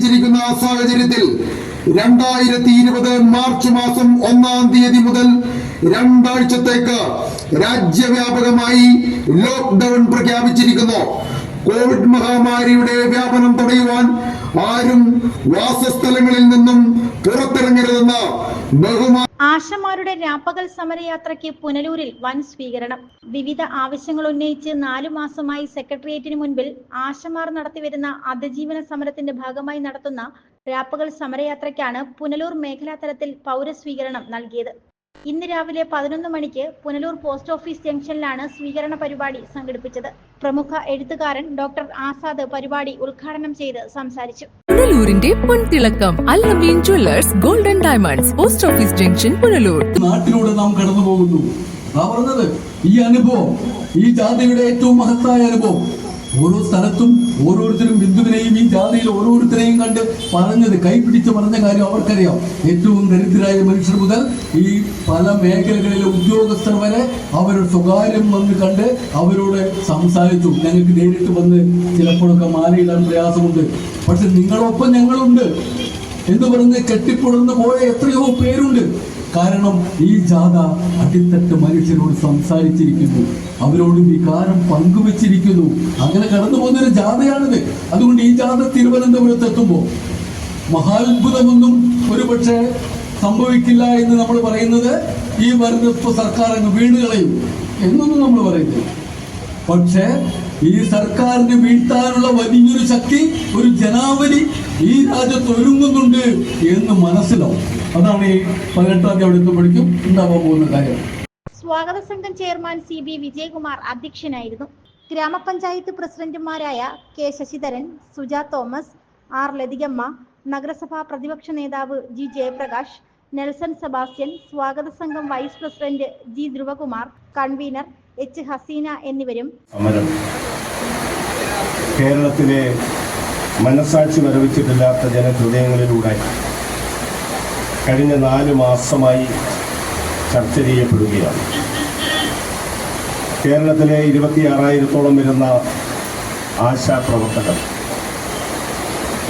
ിരിക്കുന്ന സാഹചര്യത്തിൽ രണ്ടായിരത്തി ഇരുപത് മാർച്ച് മാസം ഒന്നാം തീയതി മുതൽ രണ്ടാഴ്ചത്തേക്ക് രാജ്യവ്യാപകമായി ലോക്ക്ഡൌൺ പ്രഖ്യാപിച്ചിരിക്കുന്നു. കോവിഡ് മഹാമാരിയുടെ വ്യാപനം തടയുവാൻ ആരും വാസസ്ഥലങ്ങളിൽ നിന്നും പുറത്തിറങ്ങരുതെന്ന് ആശമാരുടെ രാപ്പകൽ സമരയാത്രയ്ക്ക് പുനലൂരിൽ വൻ സ്വീകരണം. വിവിധ ആവശ്യങ്ങൾ ഉന്നയിച്ച് നാലു മാസമായി സെക്രട്ടേറിയറ്റിന് മുൻപിൽ ആശമാർ നടത്തിവരുന്ന അതിജീവന സമരത്തിന്റെ ഭാഗമായി നടത്തുന്ന രാപ്പകൽ സമരയാത്രയ്ക്കാണ് പുനലൂർ മേഖലാ തലത്തിൽ പൗരസ്വീകരണം നൽകിയത്. ഇന്ന് രാവിലെ പതിനൊന്ന് മണിക്ക് പുനലൂർ പോസ്റ്റ് ഓഫീസ് ജംഗ്ഷനിലാണ് സ്വീകരണ പരിപാടി സംഘടിപ്പിച്ചത്. പ്രമുഖ എഴുത്തുകാരൻ ഡോക്ടർ ആസാദ് പരിപാടി ഉദ്ഘാടനം ചെയ്ത് സംസാരിച്ചു. പുനലൂരിന്റെ പൊൻതിളക്കം Al Ameen jewellers golden diamonds post office junction Punalur. നാട്ടിലൂടെ നാം കടന്നു പോകുന്നു ഈ അനുഭവം ഈ ജാതിയുടെ ഏറ്റവും മഹത്തായ അനുഭവം. ഓരോ സ്ഥലത്തും ഓരോരുത്തരും ബിന്ദുവിനെയും ഈ ജാതിയിൽ ഓരോരുത്തരെയും കണ്ട് പറഞ്ഞത് കൈപിടിച്ച് പറഞ്ഞ കാര്യം അവർക്കറിയാം. ഏറ്റവും ദരിദ്രരായ മനുഷ്യർ മുതൽ ഈ പല മേഖലകളിലെ ഉദ്യോഗസ്ഥർ വരെ അവർ സ്വകാര്യം വന്ന് കണ്ട് അവരോട് സംസാരിച്ചു. ഞങ്ങൾക്ക് നേരിട്ട് വന്ന് ചിലപ്പോഴൊക്കെ മാലയിടാൻ പ്രയാസമുണ്ട്. പക്ഷെ നിങ്ങളൊപ്പം ഞങ്ങളുണ്ട്. എന്ന് പറഞ്ഞ് കെട്ടിപ്പുറന്ന് പോയ എത്രയോ പേരുണ്ട്. കാരണം ഈ ജാഥ അടിത്തട്ട് മനുഷ്യരോട് സംസാരിച്ചിരിക്കുന്നു. അവരോട് വികാരം പങ്കുവച്ചിരിക്കുന്നു. അങ്ങനെ കടന്നു പോകുന്ന ഒരു ജാഥയാണിത്. അതുകൊണ്ട് ഈ ജാഥ തിരുവനന്തപുരത്ത് എത്തുമ്പോൾ മഹാത്ഭുതമൊന്നും ഒരുപക്ഷെ സംഭവിക്കില്ല എന്ന് നമ്മൾ പറയുന്നത് ഈ വരുന്ന ഇപ്പൊ സർക്കാർ അങ്ങ് വീടുകളെയും എന്നൊന്നും നമ്മൾ പറയുന്നില്ല. പക്ഷേ ഈ സർക്കാരിനെ വീഴ്ത്താനുള്ള വലിയൊരു ശക്തി ഒരു ജനാവലി ഈ രാജ്യത്ത് ഒരുങ്ങുന്നുണ്ട് എന്ന് മനസ്സിലാവും. അതാണ് ഈ പതിനെട്ടാം തീയതി അവിടെ എത്തുമ്പോഴേക്കും ഉണ്ടാവാൻ പോകുന്ന കാര്യം. സ്വാഗത സംഘം ചെയർമാൻ സി ബി വിജയകുമാർ അധ്യക്ഷനായിരുന്നു. ഗ്രാമപഞ്ചായത്ത് പ്രസിഡന്റുമാരായ കെ ശശിധരൻ സുജ തോമസ് ആർ ലതികമ്മ നഗരസഭാ പ്രതിപക്ഷ നേതാവ് ജി ജയപ്രകാശ് നെൽസൺ സെബാസ്റ്റ്യൻ സ്വാഗത സംഘം vice president G Dhruvakumar convener H Haseena എന്നിവരും. സമരം കേരളത്തിലെ മനസാക്ഷി വരവിച്ചിട്ടില്ലാത്ത ജനഹൃദയങ്ങളിലൂടെ കഴിഞ്ഞ നാല് മാസമായി ചർച്ച ചെയ്യപ്പെടുകയാണ്. കേരളത്തിലെ ഇരുപത്തിയാറായിരത്തോളം വരുന്ന ആശാപ്രവർത്തകർ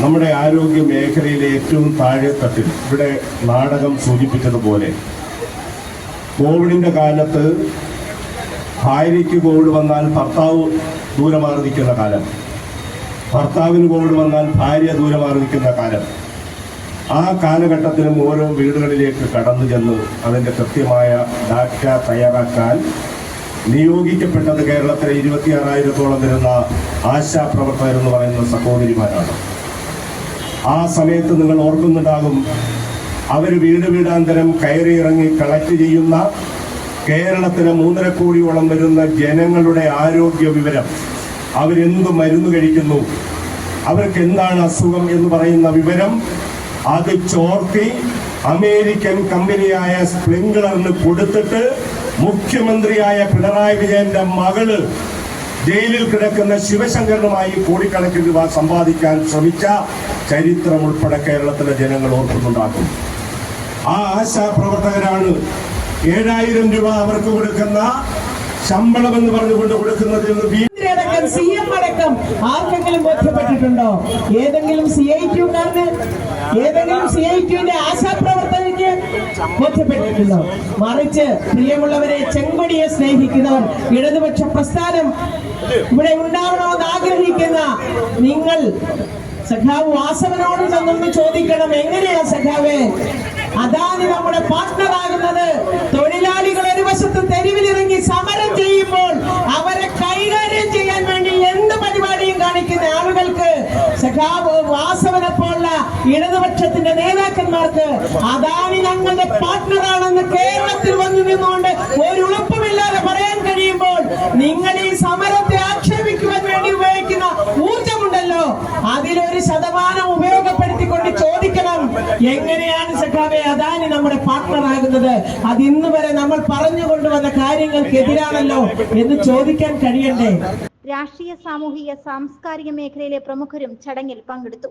നമ്മുടെ ആരോഗ്യ മേഖലയിലെ ഏറ്റവും താഴെത്തട്ടിൽ ഇവിടെ നാടകം സൂചിപ്പിച്ചതുപോലെ കോവിഡിന്റെ കാലത്ത് ഭാര്യയ്ക്ക് കോവിഡ് വന്നാൽ ഭർത്താവ് ദൂരമാറി നിൽക്കുന്ന കാലം ഭർത്താവിന് കോവിഡ് വന്നാൽ ഭാര്യ ദൂരമാറി നിൽക്കുന്ന കാലം ആ കാലഘട്ടത്തിലും ഓരോ വീടുകളിലേക്ക് കടന്നു ചെന്ന് അതിന്റെ കൃത്യമായ ഡാറ്റ തയ്യാറാക്കാൻ നിയോഗിക്കപ്പെട്ടത് കേരളത്തിലെ ഇരുപത്തിയാറായിരത്തോളം വരുന്ന ആശാ പ്രവർത്തകർ എന്ന് പറയുന്ന സഹോദരിമാരാണ്. ആ സമയത്ത് നിങ്ങൾ ഓർക്കുന്നുണ്ടാകും അവർ വീട് വീടാന്തരം കയറിയിറങ്ങി കളക്ട് ചെയ്യുന്ന കേരളത്തിലെ മൂന്നര കോടിയോളം വരുന്ന ജനങ്ങളുടെ ആരോഗ്യ വിവരം. അവരെന്ത് മരുന്ന് കഴിക്കുന്നു? അവർക്ക് എന്താണ് അസുഖം എന്ന് പറയുന്ന വിവരം അത് ചോർത്തി അമേരിക്കൻ കമ്പനിയായ സ്പ്രിംഗ്ലറിന് കൊടുത്തിട്ട് മുഖ്യമന്ത്രിയായ പിണറായി വിജയന്റെ മകൾ ജയിലിൽ കിടക്കുന്ന ശിവശങ്കരനുമായി കോടിക്കണക്കിന് രൂപ സമ്പാദിക്കാൻ ശ്രമിച്ച ചരിത്രം ഉൾപ്പെടെ കേരളത്തിലെ ജനങ്ങൾ ഓർക്കുന്നുണ്ടാക്കും. ആ ആശാപ്രവർത്തകരാണ് ഏഴായിരം രൂപ അവർക്ക് കൊടുക്കുന്ന ശമ്പളം എന്ന് പറഞ്ഞുകൊണ്ട് കൊടുക്കുന്നതിൽ നിന്ന് സി എം അടക്കം ആർക്കെങ്കിലും ബോധ്യപ്പെട്ടിട്ടുണ്ടോ? ഏതെങ്കിലും സി ഐ ക്യൂക്കാരന് ഏതെങ്കിലും സി ഐ ടിയുടെ ആശാപ്രവർത്തകർക്ക് ബോധ്യപ്പെട്ടിട്ടുണ്ടോ? മറിച്ച് പ്രിയമുള്ളവരെ ചെങ്കൊടിയെ സ്നേഹിക്കുന്നവർ ഇടതുപക്ഷ പ്രസ്ഥാനം ഇവിടെ ഉണ്ടാവണമെന്ന് ആഗ്രഹിക്കുന്ന നിങ്ങൾ സഖാവ് വാസവനോട് നന്നൊന്ന് ചോദിക്കണം. എങ്ങനെയാ സഖാവേ? അതാണ് നമ്മുടെ പാർട്ട്ണറാകുന്നത് തൊഴിലാളികൾ ഒരു വശത്ത് തെരുവിലിറങ്ങി സമരം ചെയ്യുമ്പോൾ അവരെ ഇടതുപക്ഷത്തിന്റെ നേതാക്കന്മാർക്ക് അദാനി ഞങ്ങളുടെ പാർട്ട്ണറാണെന്ന് കേരളത്തിൽ വന്നു നിന്നുകൊണ്ട് ഒരു ഉറപ്പുമില്ലാതെ പറയാൻ കഴിയുമ്പോൾ നിങ്ങൾ ഈ സമരത്തെ ആക്ഷേപിക്കുവാൻ വേണ്ടി ഉപയോഗിക്കുന്ന ഊർജമുണ്ടല്ലോ അതിലൊരു ശതമാനം ഉപയോഗപ്പെടുത്തിക്കൊണ്ട് ചോദിക്കണം എങ്ങനെയാണ് സഖാവെ അദാനി നമ്മുടെ പാർട്ട്ണർ ആകുന്നത് അത് ഇന്ന് വരെ നമ്മൾ പറഞ്ഞു കൊണ്ടുവന്ന കാര്യങ്ങൾക്ക് എതിരാണല്ലോ എന്ന് ചോദിക്കാൻ കഴിയണ്ടേ? രാഷ്ട്രീയ സാമൂഹിക സാംസ്കാരിക മേഖലയിലെ പ്രമുഖരും ചടങ്ങിൽ പങ്കെടുത്തു.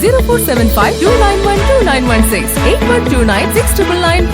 0475 291 2916 8129 699